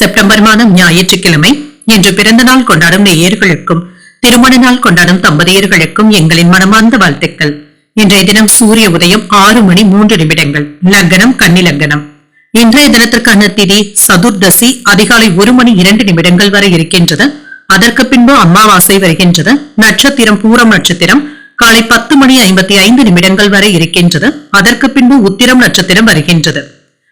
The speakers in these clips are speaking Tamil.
செப்டம்பர் மாதம் ஞாயிற்றுக்கிழமை. இன்று பிறந்த நாள் கொண்டாடும் நேயர்களுக்கும் திருமண நாள் கொண்டாடும் தம்பதியர்களுக்கும் எங்களின் மனமார்ந்த வாழ்த்துக்கள். இன்றைய தினம் சூரிய உதயம் ஆறு மணி மூன்று நிமிடங்கள். லக்னம் கன்னி லக்னம். இன்றைய தினத்திற்கான திதி சதுர்தசி அதிகாலை ஒரு மணி இரண்டு நிமிடங்கள் வரை இருக்கின்றது. அதற்கு பின்பு அமாவாசை வருகின்றது. நட்சத்திரம் பூரம் நட்சத்திரம் காலை பத்து மணி ஐம்பத்தி ஐந்து நிமிடங்கள் வரை இருக்கின்றது. அதற்கு பின்பு உத்திரம் நட்சத்திரம் வருகின்றது.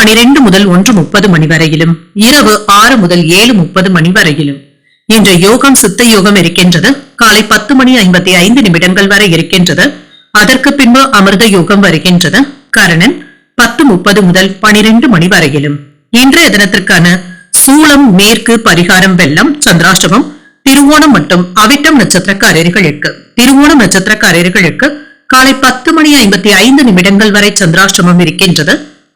பனிரெண்டு முதல் ஒன்று முப்பது மணி வரையிலும் இரவு ஆறு முதல் ஏழு முப்பது மணி வரையிலும். இன்று யோகம் சித்த யோகம் இருக்கின்றது. காலை பத்து மணி ஐம்பத்தி ஐந்து நிமிடங்கள் வரை இருக்கின்றது. அதற்கு பின்பு அமிர்த யோகம் வருகின்றது. கரணன் பத்து முப்பது முதல் பனிரெண்டு மணி வரையிலும். இன்றைய தினத்திற்கான சூளம் மேற்கு பரிகாரம் வெள்ளம் சந்திராஷ்டமம் திருவோணம் மற்றும் அவிட்டம் நட்சத்திரக்காரர்களுக்கு திருவோணம் நட்சத்திரக்காரர்களுக்கு காலை பத்து மணி ஐம்பத்தி ஐந்து நிமிடங்கள் வரை சந்திராஷ்டமம் இருக்கின்றது.